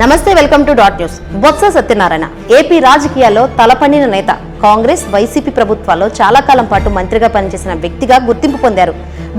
నమస్తే welcome to dot news. Botsa Satyanarayana AP రాజకీయాల్లో తలపండిన నేత. కాంగ్రెస్ వైసీపీ ప్రభుత్వాల్లో చాలా కాలం పాటు మంత్రిగా పనిచేసిన వ్యక్తిగా గుర్తింపు పొందారు.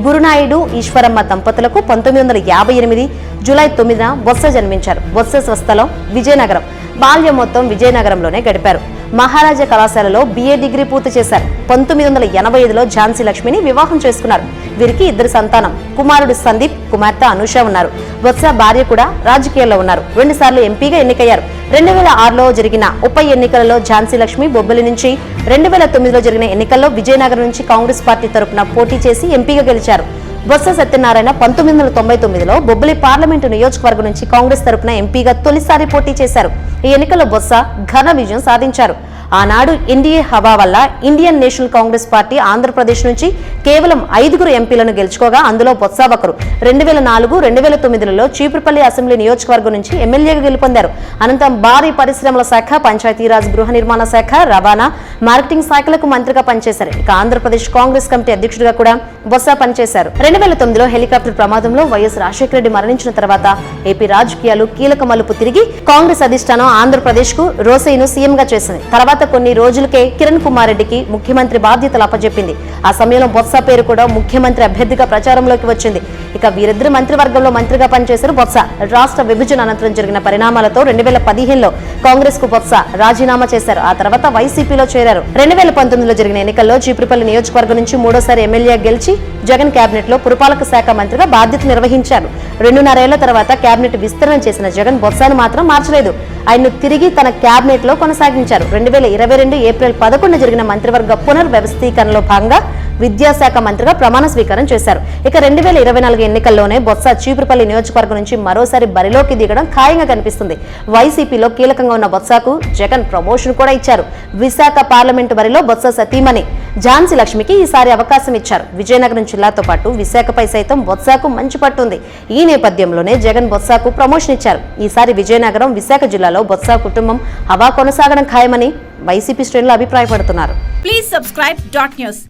గురునాయుడు ఈశ్వరమ్మ దంపతులకు పంతొమ్మిది వందల యాభై ఎనిమిది జూలై తొమ్మిదిన బొత్స జన్మించారు. బొత్స స్వస్థలం విజయనగరం. బాల్యం మొత్తం విజయనగరంలోనే గడిపారు. మహారాజా కళాశాలలో బీఏ డిగ్రీ పూర్తి చేశారు. పంతొమ్మిది వందల ఎనభై ఐదులో ఝాన్సీ లక్ష్మిని వివాహం చేసుకున్నారు. వీరికి ఇద్దరు సంతానం కుమారుడు సందీప్ కుమార్తె అనూష ఉన్నారు. బొత్స భార్య కూడా రాజకీయాల్లో ఉన్నారు. రెండు సార్లు ఎంపీగా ఎన్నికయ్యారు. రెండు వేల ఆరులో జరిగిన ఉప ఎన్నికలలో ఝాన్సీ లక్ష్మి బొబ్బిలి నుంచి రెండు వేల తొమ్మిదిలో జరిగిన ఎన్నికల్లో విజయనగరం నుంచి కాంగ్రెస్ పార్టీ తరపున పోటీ చేసి ఎంపీగా గెలిచారు. బొత్స సత్యనారాయణ పంతొమ్మిది వందల తొంభై తొమ్మిదిలో బొబ్బిలి పార్లమెంటు నియోజకవర్గం నుంచి కాంగ్రెస్ తరపున ఎంపీగా తొలిసారి పోటీ చేశారు. ఈ ఎన్నికల్లో బొత్స ఘన విజయం సాధించారు. ఆనాడు ఎన్డీఏ హవా వల్ల Indian National Congress party Andhra Pradesh నుంచి కేవలం ఐదుగురు ఎంపీలను గెలుచుకోగా అందులో బొత్స ఒకరు రెండు వేల నాలుగు రెండు వేల తొమ్మిదిలో చీపురుపల్లి అసెంబ్లీ నియోజకవర్గం నుంచి ఎమ్మెల్యేగా గెలుపొందారు. అనంతరం భారీ పరిశ్రమల శాఖ పంచాయతీరాజ్ గృహ నిర్మాణ శాఖ రవాణా మార్కెటింగ్ శాఖలకు మంత్రిగా పనిచేశారు. ఇక ఆంధ్రప్రదేశ్ కాంగ్రెస్ కమిటీ అధ్యక్షుడిగా కూడా బొత్స పనిచేశారు. రెండు వేల తొమ్మిదిలో హెలికాప్టర్ ప్రమాదంలో వైఎస్ రాజశేఖర రెడ్డి మరణించిన తర్వాత ఏపీ రాజకీయాలు కీలక మలుపు తిరిగి కాంగ్రెస్ అధిష్టానం ఆంధ్రప్రదేశ్కు రోసైను సీఎంగా చేసింది. తర్వాత కొన్ని రోజులకే కిరణ్ కుమార్ రెడ్డికి ముఖ్యమంత్రి బాధ్యతలు అప్పజెప్పింది. ఆ సమయంలో బొత్స పేరు కూడా ముఖ్యమంత్రి అభ్యర్థిగా ప్రచారంలోకి వచ్చింది. ఇక వీరిద్దరు మంత్రివర్గంలో మంత్రిగా పనిచేశారు బొత్స. రాష్ట్ర విభజన అనంతరం జరిగిన పరిణామాలతో రెండు వేల పదిహేనులో కాంగ్రెస్కు బొత్స రాజీనామా చేశారు. ఆ తర్వాత వైసీపీలో చేరారు. రెండు వేల పంతొమ్మిదిలో జరిగిన ఎన్నికల్లో చీపురుపల్లి నియోజకవర్గం నుంచి మూడోసారి ఎమ్మెల్యే గెలిచి జగన్ కేబినెట్లో పురపాలక శాఖ మంత్రిగా బాధ్యతలు నిర్వహించారు. రెండున్నరేళ్ళ తర్వాత కేబినెట్ విస్తరణ చేసిన జగన్ బొత్సాను మాత్రం మార్చలేదు. ఆయన్ను తిరిగి తన క్యాబినెట్లో కొనసాగించారు. రెండు వేల ఇరవై రెండు ఏప్రిల్ పదకొండు జరిగిన మంత్రివర్గ పునర్వ్యవస్థీకరణలో భాగంగా విద్యాశాఖ మంత్రిగా ప్రమాణ స్వీకారం చేశారు. ఇక రెండు వేల ఇరవై నాలుగు ఎన్నికల్లోనే బొత్స చీపురుపల్లి నియోజకవర్గం నుంచి మరోసారి బరిలోకి దిగడం ఖాయంగా కనిపిస్తుంది. వైసీపీలో కీలకంగా ఉన్న బొత్సకు జగన్ ప్రమోషన్ కూడా ఇచ్చారు. విశాఖ పార్లమెంటు బరిలో బొత్స సతీమణి ఝాన్సీ లక్ష్మికి ఈసారి అవకాశం ఇచ్చారు. విజయనగరం జిల్లాతో పాటు విశాఖపై సైతం బొత్సాకు మంచి పట్టుంది. ఈ నేపథ్యంలోనే జగన్ బొత్సాకు ప్రమోషన్ ఇచ్చారు. ఈసారి విజయనగరం విశాఖ జిల్లాలో బొత్స కుటుంబం హవా కొనసాగడం ఖాయమని వైసీపీ శ్రేణులు అభిప్రాయపడుతున్నారు. Please subscribe dot news